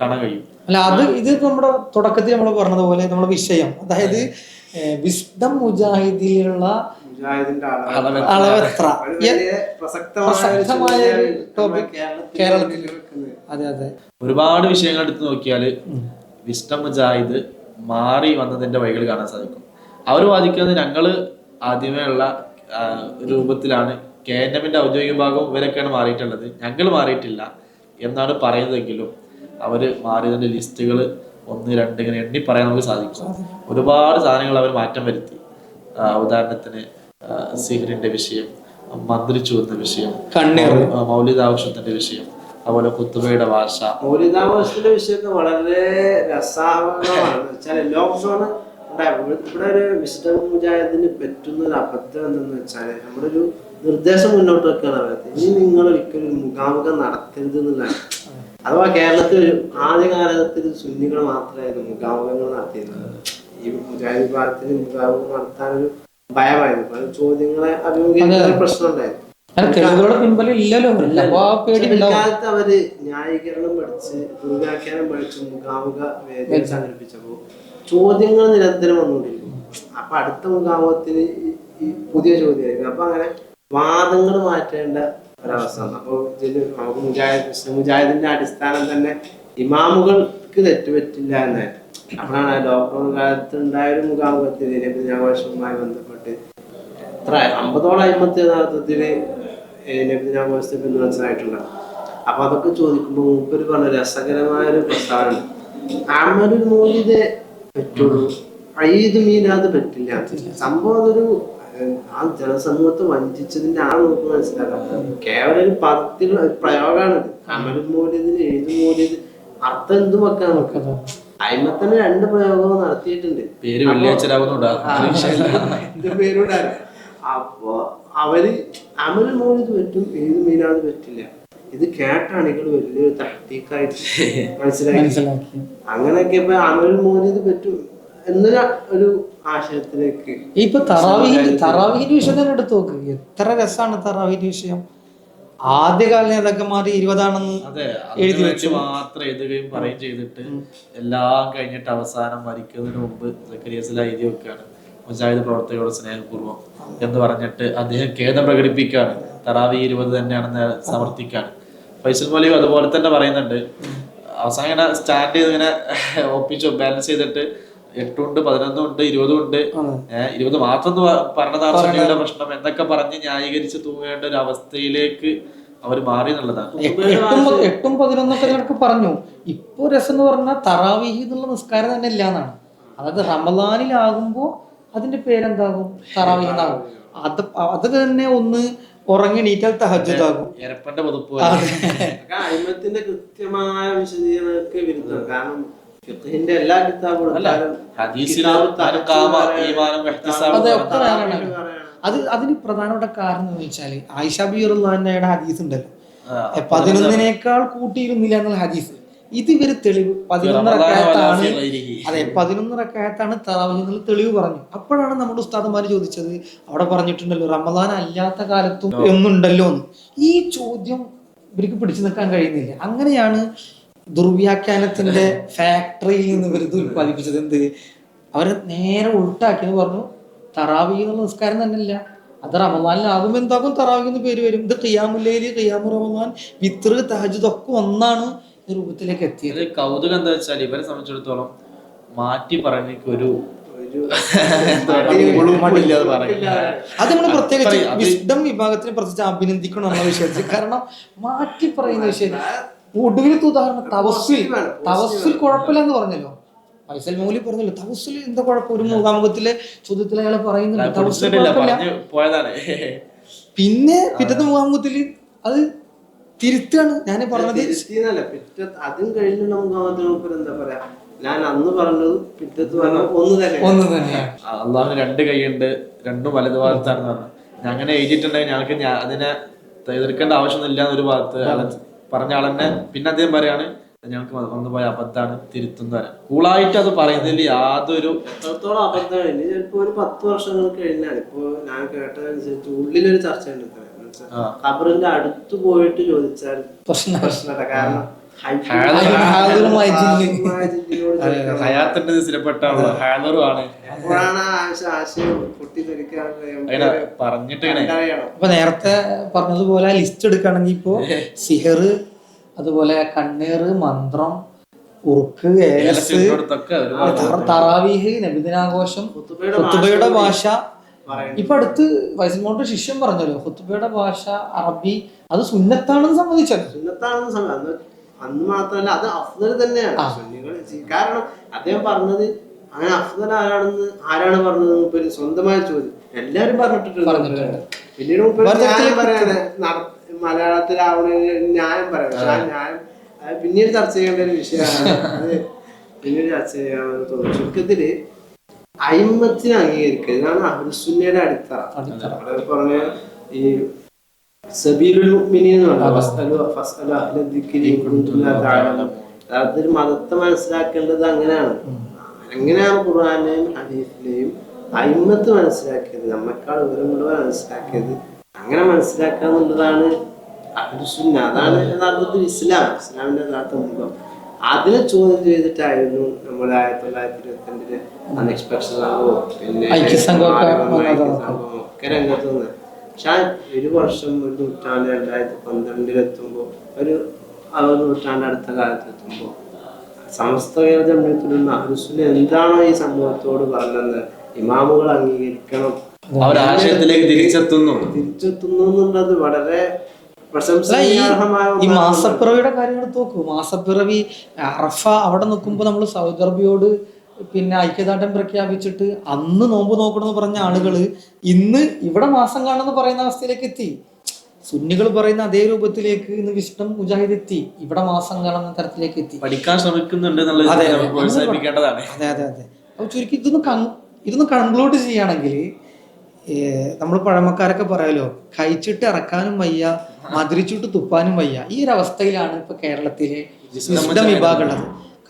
കാണാൻ കഴിയും. അല്ല അത് ഇത് നമ്മുടെ തുടക്കത്തിൽ നമ്മൾ പറഞ്ഞതുപോലെ നമ്മുടെ വിഷയം അതായത് വിസ്ഡം മുജാഹിദിലുള്ള അളവെത്ര? പ്രസക്തമായ കേരളത്തിൽ. അതെ അതെ. ഒരുപാട് വിഷയങ്ങൾ എടുത്ത് നോക്കിയാൽ വിസ്ഡം മുജാഹിദ് മാറി വന്നതിന്റെ വഴികൾ കാണാൻ സാധിക്കും. അവർ വാദിക്കുന്നത് ഞങ്ങൾ ആദ്യമേ ഉള്ള രൂപത്തിലാണ്. കെ എൻ എമ്മിന്റെ ഔദ്യോഗിക ഭാഗവും ഇവരൊക്കെയാണ് മാറിയിട്ടുള്ളത്. ഞങ്ങൾ മാറിയിട്ടില്ല എന്നാണ് പറയുന്നതെങ്കിലും അവർ മാറിയതിന്റെ ലിസ്റ്റുകൾ ഒന്ന് രണ്ട് ഇങ്ങനെ എണ്ണി പറയാൻ നമുക്ക് സാധിക്കും. ഒരുപാട് സാധനങ്ങൾ അവർ മാറ്റം വരുത്തി. ഉദാഹരണത്തിന് സിഹിറിന്റെ വിഷയം മന്ത്രി ചൂന്ന വിഷയം കണ്ണീർ. മൗലികാവശ്യത്തിന്റെ വിഷയം അതുപോലെ കുത്തുബയുടെ ഭാഷ. മൗലികാവശ്യത്തിന്റെ വിഷയം വളരെ രസാവഹമാണ് വെച്ചാൽ ലോക്ക്ഡൌൺ ഇവിടെ ഒരു വിശുദ്ധ മുജാഹിദിന് പറ്റുന്ന ഒരു അബദ്ധം എന്തെന്ന് വെച്ചാൽ നമ്മുടെ ഒരു നിർദ്ദേശം മുന്നോട്ട് വെക്കുകയാണ് അവരത് ഇനി നിങ്ങൾ ഒരിക്കലും മുഖാമുഖം നടത്തരുത് എന്നുള്ളതാണ് അഥവാ കേരളത്തിൽ ഒരു കാലഘട്ടത്തിൽ സുന്നികൾ മാത്രമായിരുന്നു മുഖാമുഖങ്ങൾ നടത്തിയിരുന്നത്. ഈ മുജാഹിദ് വിഭാഗത്തിന് മുഖാമുഖം നടത്താനൊരു ഭയമായിരുന്നു. പല ചോദ്യങ്ങളെ അഭിമുഖീകരിക്കുന്ന ഒരു പ്രശ്നം ഉണ്ടായിരുന്നു. പിൽക്കാലത്ത് അവർ ന്യായീകരണം പഠിച്ച് ദുർവ്യാഖ്യാനം പഠിച്ച് മുഖാമുഖ വേദന സംഘടിപ്പിച്ചപ്പോ ചോദ്യങ്ങൾ നിരന്തരം വന്നുകൊണ്ടിരിക്കും. അപ്പൊ അടുത്ത മുഖാമുഖത്തിന് പുതിയ ചോദ്യമായിരിക്കും. അപ്പൊ അങ്ങനെ വാദങ്ങൾ മാറ്റേണ്ട ഒരവസ്ഥ അപ്പൊ നമുക്ക് മുജാഹിദ് മുസ്ലിം മുജാഹിദിന്റെ അടിസ്ഥാനം തന്നെ ഇമാമുകൾക്ക് തെറ്റുപറ്റില്ല എന്നായിരുന്നു അപ്പോഴാണ് ലോക്ക്ഡൌൺ കാലത്ത് ഉണ്ടായ ഒരു മുഖാമുഖത്തിൽ നബിദിനാഘോഷവുമായി ബന്ധപ്പെട്ട് എത്ര അമ്പതോളം അമ്പത്തി യഥാർത്ഥത്തിൽ നബിദിനാഘോഷത്തെ പിന്നെ മനസ്സിലായിട്ടുണ്ടാവും അപ്പൊ അതൊക്കെ ചോദിക്കുമ്പോൾ മൂപ്പര് പറഞ്ഞ രസകരമായ ഒരു പ്രസ്താവന അമരുൽ മോദിതെ പറ്റുള്ളൂ. ഐദ് മീനാത് പറ്റില്ല. സംഭവം അതൊരു ആ ജനസമൂഹത്തെ വഞ്ചിച്ചതിന്റെ ആ നമുക്ക് മനസ്സിലാക്കാം. കേവലം ഒരു പദത്തിൽ ഒരു പ്രയോഗമാണ് മൂല്യത്തിന് ഏത് മോദിത് അർത്ഥം എന്തും വെക്കാൻ നോക്കാം അയിമത്തന്നെ രണ്ട് പ്രയോഗവും നടത്തിയിട്ടുണ്ട്. പേര് എന്റെ അപ്പൊ അവർ അമൽ മൂല്യത് പറ്റും ഏത് മീനാത് പറ്റില്ല. ഇത് കേട്ടാണ് അണികൾ വലിയൊരു തഹ്തീക്കായിട്ട് മനസ്സിലാക്കി. അങ്ങനെയൊക്കെ ഇപ്പൊ അമൽ മോനിത് പറ്റും എന്നൊരു ഒരു ആശയത്തിലേക്ക് ഇപ്പൊ തറാവീഹ് തറാവീഹിന്റെ വിഷയം തന്നെ എടുത്തു നോക്ക്. എത്ര രസമാണ് തറാവീഹിന്റെ വിഷയം. ആദ്യകാല നേതാക്കന്മാർ ഇരുപതാണെന്ന് എഴുതി വെച്ച് മാത്രം എഴുതുകയും പറയുകയും ചെയ്തിട്ട് എല്ലാം കഴിഞ്ഞിട്ട് അവസാനം മരിക്കുന്നതിന് മുമ്പ് സക്കരിയസില എഴുതി വെക്കുകയാണ് മുജാഹിദ് പ്രവർത്തകരോട് സ്നേഹപൂർവം എന്ന് പറഞ്ഞിട്ട് അദ്ദേഹം ഖേദം പ്രകടിപ്പിക്കുകയാണ്. തറാവി ഇരുപത് തന്നെയാണെന്ന് സമർത്ഥിക്കാണ് ഫൈസൽ മൊലിയും അതുപോലെ തന്നെ പറയുന്നുണ്ട്. അവസാനം ഇങ്ങനെ സ്റ്റാൻഡ് ചെയ്ത് ഇങ്ങനെ ഒപ്പിച്ചു ബാലൻസ് ചെയ്തിട്ട് എട്ടുണ്ട് പതിനൊന്നും ഉണ്ട് ഇരുപതും ഉണ്ട്. ഇരുപത് മാത്രം സുന്നിയുടെ പ്രശ്നം എന്നൊക്കെ പറഞ്ഞ് ന്യായീകരിച്ച് തൂങ്ങേണ്ട ഒരു അവസ്ഥയിലേക്ക് അവർ മാറി എന്നുള്ളതാണ്. എട്ട്- പതിനൊന്നൊക്കെ നിനക്ക് പറഞ്ഞു. ഇപ്പൊ രസം എന്ന് പറഞ്ഞാൽ തറാവിഹി എന്നുള്ള നിസ്കാരം തന്നെ ഇല്ല എന്നാണ്. അതായത് റമദാനിലാകുമ്പോ അതിന്റെ പേരെന്താകും? തറാവീഹ് എന്നാകും. അത് അത് തന്നെ ഒന്ന് ഉറങ്ങി നീറ്റാൽ തഹജുദാകും എരപ്പന്റെ പുതുപ്പ് കൃത്യമായ വിശദീകരണമൊക്കെ വരുന്നത് കാരണം ഫിഖഹിന്റെ എല്ലാ കിതാബുകളും അതെ അതിന് പ്രധാനപ്പെട്ട കാരണം എന്ന് വെച്ചാൽ ആയിഷ ബിറുള്ളയുടെ ഹദീസ് ഉണ്ടല്ലോ. പതിനൊന്നിനേക്കാൾ കൂട്ടിയിരുന്നില്ല എന്നുള്ള ഹദീസ്. ഇത് ഇവർ തെളിവ്. പതിനൊന്ന് റമദാന റക്കായത്താണ് അതെ പതിനൊന്ന് റക്കായത്താണ് എന്നുള്ള തെളിവ് പറഞ്ഞു അപ്പോഴാണ് നമ്മുടെ ഉസ്താദന്മാർ ചോദിച്ചത് അവിടെ പറഞ്ഞിട്ടുണ്ടല്ലോ റമദാൻ അല്ലാത്ത കാലത്തും എന്നുണ്ടല്ലോ എന്ന്. ഈ ചോദ്യം ഇവർക്ക് പിടിച്ചു നിൽക്കാൻ കഴിയുന്നില്ല. അങ്ങനെയാണ് ദുർവ്യാഖ്യാനത്തിന്റെ ഫാക്ടറിയിൽ നിന്ന് ഇവർ ഇത് ഉത്പാദിപ്പിച്ചത് എന്ത്? അവരെ നേരെ ഉൾട്ടാക്കിയെന്ന് പറഞ്ഞു. തറാവി എന്നുള്ള നിസ്കാരം തന്നെയല്ല. അത് റമദാനിലാകും എന്താകും തറാവി എന്ന് പേര് വരും. ഇത് ഖിയാമുല്ലയിൽ ഖിയാമു റമദാൻ വിത്ര തഹജുദ് ഒക്കെ ഒന്നാണ് രൂപത്തിലേക്ക് എത്തിയത്. കൗതുകം എന്താ വെച്ചാൽ ഇവരെ സംബന്ധിച്ചിടത്തോളം മാറ്റി പറഞ്ഞേക്ക് ഒരു അത് നമ്മൾ പ്രത്യേകിച്ച് വിശുദ്ധം വിസ്ഡം വിഭാഗത്തിനെ പ്രത്യേകിച്ച് അഭിനന്ദിക്കണം എന്നുള്ള വിഷയത്തിൽ കാരണം മാറ്റി പറയുന്ന വിഷയം. ഒടുവിലത്തെ ഉദാഹരണം തവസ്സിൽ. തവസ്സിൽ കുഴപ്പമില്ല എന്ന് പറഞ്ഞല്ലോ. ഫൈസൽ മൗലി പറഞ്ഞല്ലോ തവസ്സിൽ എന്താ കുഴപ്പം? ഒരു മുഖാമുഖത്തിലെ ചോദ്യത്തിൽ അയാൾ പറയുന്നുണ്ട് തവസ്സിൽ പിടിച്ചിട്ടില്ല പറഞ്ഞു പോയതാണ്. പിന്നെ പിറ്റത്തെ മുഖാമുഖത്തിൽ അത് തിരുത്താണ്. ഞാൻ പറഞ്ഞത് അതും കഴിഞ്ഞ് നമുക്ക് എന്താ പറയാ ഞാൻ അന്ന് പറഞ്ഞത് പിറ്റത്ത് പറഞ്ഞ ഒന്ന് തന്നെ ഒന്ന് തന്നെ രണ്ട് കൈയുണ്ട് രണ്ടും വലതു ഭാഗത്താണ് ഞാൻ അങ്ങനെ എഴുതിയിട്ടുണ്ടെങ്കിൽ ഞങ്ങൾക്ക് അതിനെ എതിർക്കേണ്ട ആവശ്യമൊന്നുമില്ല എന്നൊരു ഭാഗത്ത് പറഞ്ഞ ആളെന്നെ പിന്നെ അദ്ദേഹം പറയാണ് ഞങ്ങൾക്ക് വന്നു പോയ അബദ്ധമാണ് തിരുത്തുന്നവരെ കൂളായിട്ട് അത് പറയുന്നതിൽ യാതൊരു എത്രത്തോളം അബദ്ധമാണ്. ഇനി ചിലപ്പോ ഒരു പത്ത് വർഷങ്ങൾ കഴിഞ്ഞാൽ ഇപ്പൊ ഞാൻ കേട്ടതനുസരിച്ച് ഉള്ളിലൊരു ചർച്ച ഉണ്ട് ഖബറിന്റെ അടുത്ത് പോയിട്ട് ചോദിച്ചാൽ പ്രശ്ന. പ്രശ്നമല്ല കാരണം. ഹയാത്തിന്റെ ഹാലറും ആണ്. അപ്പോഴാണ് ആ ആശ- ആശയം പൊട്ടിത്തെറിക്കാനുള്ള അങ്ങനെ പറഞ്ഞിട്ട് ഇങ്ങനെ. അപ്പൊ നേരത്തെ പറഞ്ഞതുപോലെ ലിസ്റ്റ് എടുക്കുകയാണെങ്കിൽ ഇപ്പോ സിഹർ അതുപോലെ കണ്ണീർ മന്ത്രം ഉറുക്ക് ഏലസ് തറാവീഹ് നബിദിനാഘോഷം ഭാഷ ഇപ്പൊ അടുത്ത് വൈസൽമോട്ട് ശിഷ്യം പറഞ്ഞല്ലോ ഹുത്തുബയുടെ ഭാഷ അറബി അത് സുന്നത്താണെന്ന് സമ്മതിച്ചത് സുന്നത്താണെന്ന് അന്ന് മാത്രല്ല മാത്രമല്ല അത് അഫ്സൽ തന്നെയാണ്. സുന്നികൾ കാരണം അദ്ദേഹം പറഞ്ഞത് അങ്ങനെ അഫ്സൽ ആരാണെന്ന് ആരാണ് പറഞ്ഞത് മുപ്പര്? സ്വന്തമായ ചോദ്യം. എല്ലാരും പറഞ്ഞിട്ടുണ്ട്. പറഞ്ഞിട്ടുണ്ട്. പിന്നീട് നട- മലയാളത്തിലാവണ ന്യായം പറയാം ന്യായം പിന്നീട് ചർച്ച ചെയ്യേണ്ട ഒരു വിഷയമാണ്. പിന്നീട് ചർച്ച ചെയ്യാമെന്ന് തോന്നുന്നു. ചുരുക്കത്തിൽ അയിമത്തിനെ അംഗീകരിക്കുക. ഇതാണ് അഹുസുന്നയുടെ അടിത്തറ. അവിടെ പറഞ്ഞ ഈ സബീലുൽ മുഅ്മിനീൻ എന്ന് പറഞ്ഞാൽ ഫസ്അലു ഫസ്അലു അഹ്ല ദിക്രി ഇൻ കുൻതും ലാ തഅലമൂൻ. അതായത് മതത്തെ മനസ്സിലാക്കേണ്ടത് അങ്ങനെയാണ്. അങ്ങനെയാണ് ഖുർആാനെയും ഹദീസിലെയും അയിമത്ത് മനസ്സിലാക്കിയത്. നമ്മക്കാൾ വിവരമുള്ളവർ മനസ്സിലാക്കിയത്. അങ്ങനെ മനസ്സിലാക്കുക എന്നുള്ളതാണ് അഹ്ലുസുന്ന അതാണ് യഥാർത്ഥത്തിൽ ഇസ്ലാം. ഇസ്ലാമിന്റെ യഥാർത്ഥ മുഖം. അതിനെ ചോദ്യം ചെയ്തിട്ടായിരുന്നു നമ്മൾ ആയിരത്തി തൊള്ളായിരത്തി ഇരുപത്തി രണ്ടിൽ അൺഎക്സ്പെക്ഷൻ പിന്നെ ഒക്കെ രംഗത്ത് നിന്ന്. പക്ഷെ ആ ഒരു വർഷം ഒരു നൂറ്റാണ്ട് രണ്ടായിരത്തി പന്ത്രണ്ടിലെത്തുമ്പോൾ ഒരു ആ ഒരു നൂറ്റാണ്ട് അടുത്ത കാലത്ത് എത്തുമ്പോൾ സമസ്ത കേരള ജമയത്തിലുള്ള അഹുസുന എന്താണോ ഈ സമൂഹത്തോട് പറഞ്ഞത്? ഇമാമുകൾ അംഗീകരിക്കണം. അവർ ആശയത്തിലേക്ക് തിരിച്ചെത്തുന്നു. തിരിച്ചെത്തുന്നു എന്നുള്ളത് വളരെ ഈ. മാസപ്പിറവിയുടെ കാര്യം എടുത്ത് നോക്കൂ. മാസപ്പിറവി അറഫ അവിടെ നിൽക്കുമ്പോൾ നമ്മൾ സൗദി അറേബ്യയോട് പിന്നെ ഐക്യദാർഢ്യം പ്രഖ്യാപിച്ചിട്ട് അന്ന് നോമ്പ് നോക്കണമെന്ന് പറഞ്ഞ ആളുകൾ ഇന്ന് ഇവിടെ മാസം കാണുമെന്ന് പറയുന്ന അവസ്ഥയിലേക്ക് എത്തി. സുന്നികൾ പറയുന്ന അതേ രൂപത്തിലേക്ക് ഇന്ന് വിഷ്ണു മുജാഹിദ് എത്തി. ഇവിടെ മാസം കാണുന്ന തരത്തിലേക്ക് എത്തി. പഠിക്കാൻ ശ്രമിക്കുന്നുണ്ട് അതെ, അതെ. അതെ അപ്പൊ ചുരുക്കി ഇതൊന്ന് ഇതൊന്ന് കൺക്ലൂഡ് ചെയ്യുകയാണെങ്കിൽ നമ്മൾ പഴമക്കാരൊക്കെ പറയാലോ കഴിച്ചിട്ട് ഇറക്കാനും വയ്യ മധുരിച്ചിട്ട് തുപ്പാനും വയ്യ. ഈ ഒരു അവസ്ഥയിലാണ് ഇപ്പൊ കേരളത്തിലെ വിഭാഗമുള്ളത്. വിഭാഗം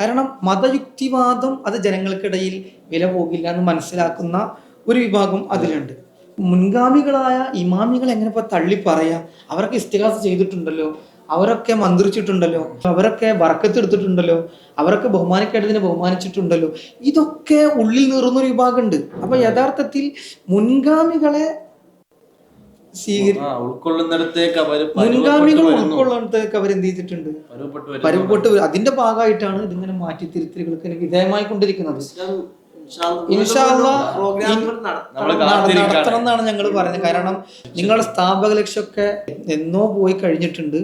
കാരണം മതയുക്തിവാദം അത് ജനങ്ങൾക്കിടയിൽ വില പോകില്ല എന്ന് മനസ്സിലാക്കുന്ന ഒരു വിഭാഗം അതിലുണ്ട്. മുൻഗാമികളായ ഇമാമികൾ എങ്ങനെ ഇപ്പൊ തള്ളി പറയാം? അവർക്ക് ഇസ്തിഹാസ ചെയ്തിട്ടുണ്ടല്ലോ. അവരൊക്കെ മന്ത്രിച്ചിട്ടുണ്ടല്ലോ അവരൊക്കെ വറക്കത്തെടുത്തിട്ടുണ്ടല്ലോ അവരൊക്കെ ബഹുമാനിക്കേണ്ടതിനെ ബഹുമാനിച്ചിട്ടുണ്ടല്ലോ. ഇതൊക്കെ ഉള്ളിൽ നിറുന്ന ഒരു വിഭാഗമുണ്ട്. അപ്പൊ യഥാർത്ഥത്തിൽ മുൻഗാമികളെ ആ ഉൾക്കൊള്ളുന്നിടത്തേക്ക് അവർ മുൻഗാമികൾ ഉൾക്കൊള്ളുന്നിടത്തേക്ക് അവർ എന്ത് ചെയ്തിട്ടുണ്ട്? പരുവപ്പെട്ടു അതിന്റെ ഭാഗമായിട്ടാണ് ഇതിങ്ങനെ മാറ്റി തിരുത്തലുകൾക്ക് വിധേയമായി കൊണ്ടിരിക്കുന്നത്. നടത്തണം. എന്നാണ് ഞങ്ങൾ പറഞ്ഞത് കാരണം നിങ്ങളുടെ സ്ഥാപക ലക്ഷ്യമൊക്കെ എന്നോ പോയി കഴിഞ്ഞിട്ടുണ്ട്.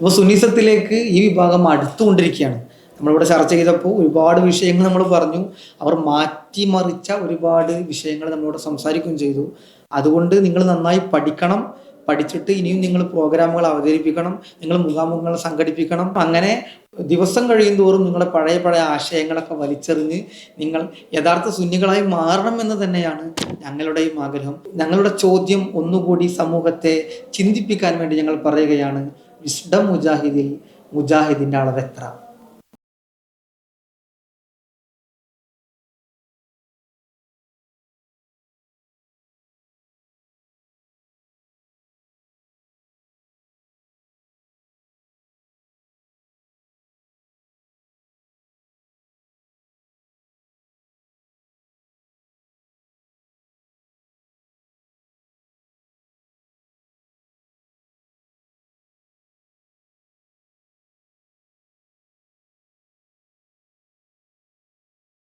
അപ്പോൾ സുനീസത്തിലേക്ക് ഈ വിഭാഗം അടുത്തുകൊണ്ടിരിക്കുകയാണ്. നമ്മളിവിടെ ചർച്ച ചെയ്തപ്പോൾ ഒരുപാട് വിഷയങ്ങൾ നമ്മൾ പറഞ്ഞു. അവർ മാറ്റിമറിച്ച ഒരുപാട് വിഷയങ്ങൾ നമ്മളോട് സംസാരിക്കുകയും ചെയ്തു. അതുകൊണ്ട് നിങ്ങൾ നന്നായി പഠിക്കണം. പഠിച്ചിട്ട് ഇനിയും നിങ്ങൾ പ്രോഗ്രാമുകൾ അവതരിപ്പിക്കണം. നിങ്ങൾ മുഖാമുഖങ്ങൾ സംഘടിപ്പിക്കണം. അങ്ങനെ ദിവസം കഴിയും തോറും നിങ്ങളുടെ പഴയ പഴയ ആശയങ്ങളൊക്കെ വലിച്ചെറിഞ്ഞ് നിങ്ങൾ യഥാർത്ഥ സുന്നികളായി മാറണം എന്ന് തന്നെയാണ് ഞങ്ങളുടെയും ആഗ്രഹം. ഞങ്ങളുടെ ചോദ്യം ഒന്നുകൂടി സമൂഹത്തെ ചിന്തിപ്പിക്കാൻ വേണ്ടി ഞങ്ങൾ പറയുകയാണ്. വിസ്ഡം മുജാഹിദിൽ മുജാഹിദിന്റെ അളവ് അളവെത്ര